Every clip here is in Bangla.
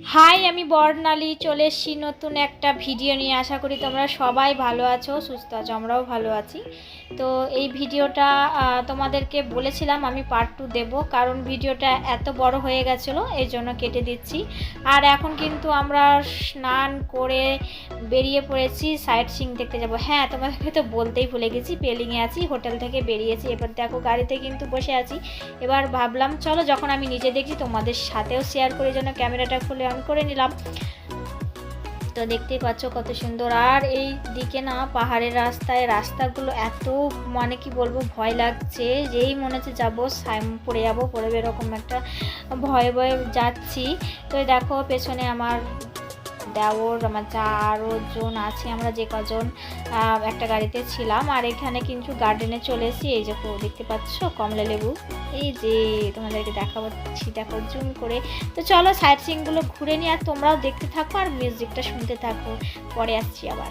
হাই আমি বর্ণালী, চলে এসেছি নতুন একটা ভিডিও নিয়ে। আশা করি তোমরা সবাই ভালো আছো, সুস্থ আছো, আমরাও ভালো আছি। তো এই ভিডিওটা তোমাদেরকে বলেছিলাম আমি পার্ট টু দেবো, কারণ ভিডিওটা এত বড় হয়ে গেছিল এই জন্য কেটে দিচ্ছি। আর এখন কিন্তু আমরা স্নান করে বেরিয়ে পড়েছি সাইট সিং দেখতে যাব। হ্যাঁ তোমাদেরকে তো বলতেই ভুলে গেছি, পেলিংয়ে আছি, হোটেল থেকে বেরিয়েছি। এবার দেখো, গাড়িতে কিন্তু বসে আছি। এবার ভাবলাম, চলো যখন আমি নিজে দেখছি, তোমাদের সাথেও শেয়ার করে জন্য ক্যামেরাটা খুলে অন করে নিলাম। তো দেখতেই পাচ্ছ কত সুন্দর। আর এই দিকে না, পাহাড়ের রাস্তায় রাস্তাগুলো এত মানে কি বলব, ভয় লাগছে যেই মনে হচ্ছে যাব পড়ে যাব, পড়ে এরকম একটা ভয়ে ভয়ে যাচ্ছি। তো দেখো, পেছনে আমার দেওর, আমার আরও জন আছে, আমরা যে কজন একটা গাড়িতে ছিলাম। আর এখানে কিন্তু গার্ডেনে চলে এসেছি। এই যে দেখতে পাচ্ছ, কমলা লেবু। এই যে তোমাদেরকে দেখাচ্ছি দেখো জুম করে। তো চলো সাইট সিনগুলো ঘুরে নিয়ে আর তোমরাও দেখতে থাকো, আর মিউজিকটা শুনতে থাকো। পরে আসছি আবার।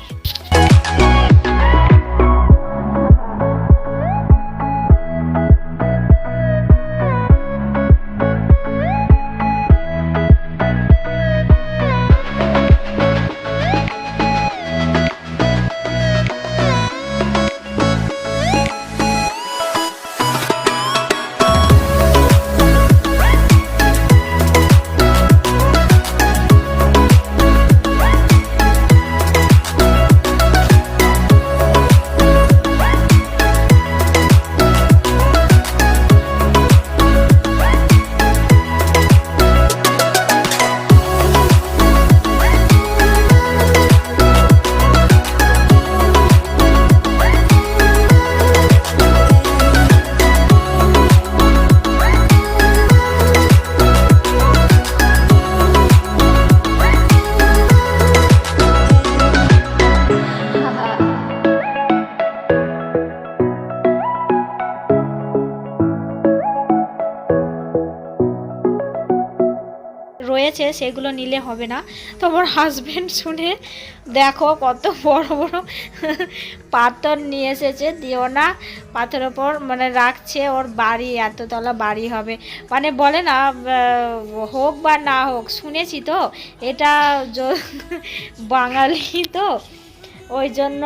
রয়েছে সেগুলো নিলে হবে না। তো আমার হাজবেন্ড শুনে দেখো কত বড় বড় পাথর নিয়ে এসেছে, দিও না। পাথরের ওপর মানে রাখছে, ওর বাড়ি, এততলা বাড়ি হবে। মানে বলে না হোক বা না হোক, শুনেছি তো। এটা বাঙালি তো। ওই জন্য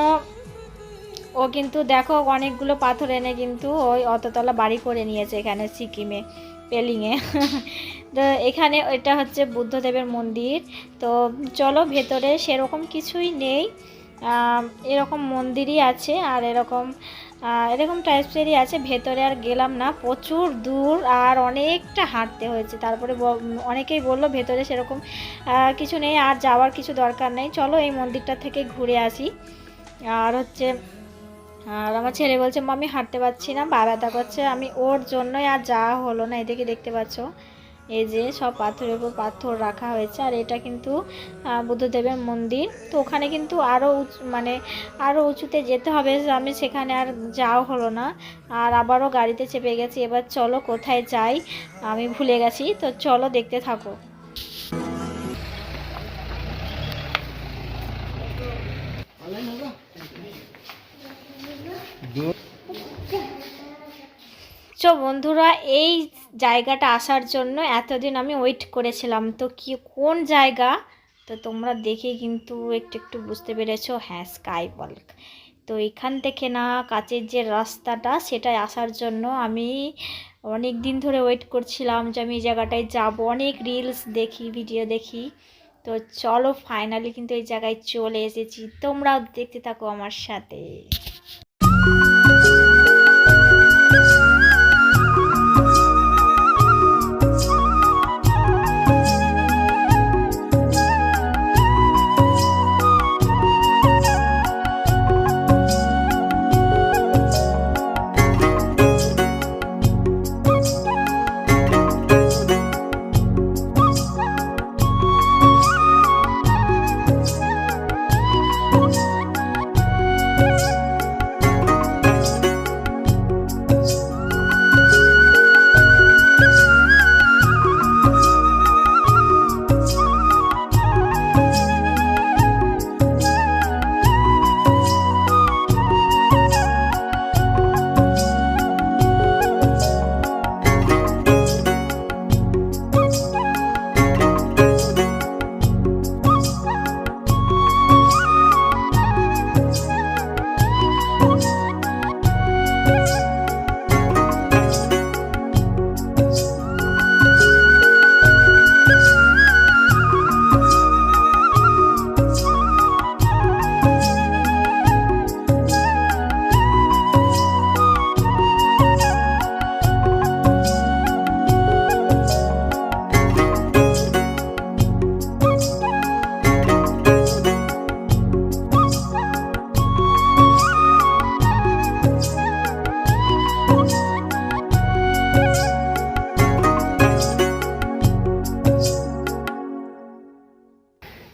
ও কিন্তু দেখো অনেকগুলো পাথর এনে কিন্তু ওই অততলা বাড়ি করে নিয়েছে এখানে সিকিমে, পেলিংয়ে। তো এখানে এটা হচ্ছে বুদ্ধদেবের মন্দির। তো চলো ভেতরে সেরকম কিছুই নেই। এরকম মন্দিরই আছে আর এরকম এরকম টাইপসেরই আছে। ভেতরে আর গেলাম না, প্রচুর দূর আর অনেকটা হাঁটতে হয়েছে। তারপরে অনেকেই বলল ভেতরে সেরকম কিছু নেই, আর যাওয়ার কিছু দরকার নেই। চলো এই মন্দিরটা থেকে ঘুরে আসি। আর হচ্ছে আর আমার ছেলে বলছে মামি হাঁটতে পারছি না পা ব্যথা করছে। আমি ওর জন্যই আর যাওয়া হলো না, এদিকে দেখতে পাচ্ছ। এই যে সব পাথরের উপর পাথর রাখা হয়েছে, আর এটা কিন্তু বুদ্ধদেবের মন্দির। তো ওখানে কিন্তু আরও মানে আরও উঁচুতে যেতে হবে, আমি সেখানে আর যাওয়া হলো না। আর আবারও গাড়িতে চেপে গেছি, এবার চলো কোথায় যাই, আমি ভুলে গেছি। তো চলো দেখতে থাকো। তো বন্ধুরা, এই জায়গাটা আসার জন্য এতদিন আমি ওয়েট করেছিলাম। তো কি, কোন জায়গা? তো তোমরা দেখে কিন্তু একটু একটু বুঝতে পেরেছ। হ্যাঁ স্কাই ওয়ার্ল্ড তো এখান থেকে না, কাচের যে রাস্তাটা, সেটায় আসার জন্য আমি অনেক দিন ধরে ওয়েট করছিলাম যে আমি এই জায়গাটায় যাব। অনেক রিলস দেখি ভিডিও দেখি। তো চলো ফাইনালি কিন্তু এই জায়গায় চলে এসেছি। তোমরাও দেখতে থাকো আমার সাথে। Thank you.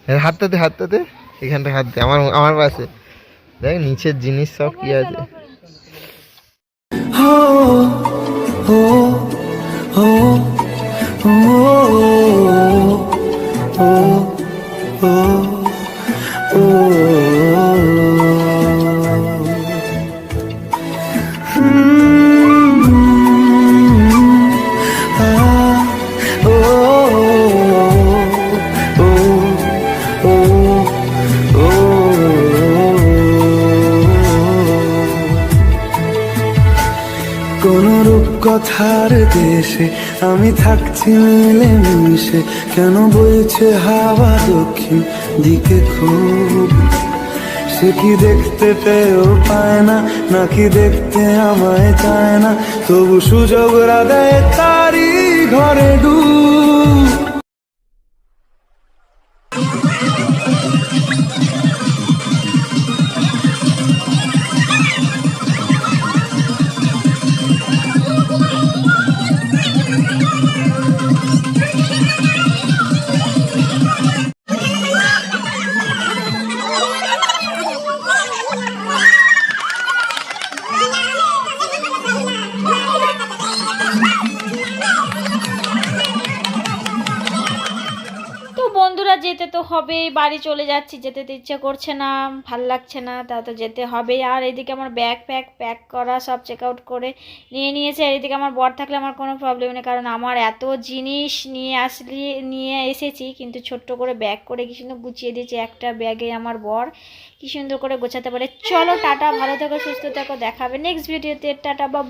হাতটাতে হাতটাতে এখানটা হাত দে, আমার আমার পাশে। দেখ, নিচের জিনিস সব কি আছে। কোন দেশে আমি থাকছি মিলে মিশে কেন বইছে হাওয়া দক্ষিণ দিকে খুব? সে কি দেখতে পেয়েও পায় না, নাকি দেখতে আমায় চায় না? তবু সুযোগ দেয় তারি ঘরে যেতে তো হবেই, বাড়ি চলে যাচ্ছি, যেতে তো ইচ্ছে করছে না, ভালো লাগছে না, তা তো যেতে হবেই। আর এদিকে আমার ব্যাগ প্যাক প্যাক করা, সব চেক আউট করে নিয়ে নিয়েছে। আর এদিকে আমার বর থাকলে আমার কোনো প্রবলেম নেই, কারণ আমার এত জিনিস নিয়ে আসলি, নিয়ে এসেছি, কিন্তু ছোট্ট করে ব্যাগ করে কি সুন্দর গুছিয়ে দিয়েছে একটা ব্যাগে আমার বর। কি সুন্দর করে গোছাতে পারে। চলো, টাটা, ভালো থেকো, সুস্থ থেকো, দেখাবে নেক্সট ভিডিওতে টাটা বা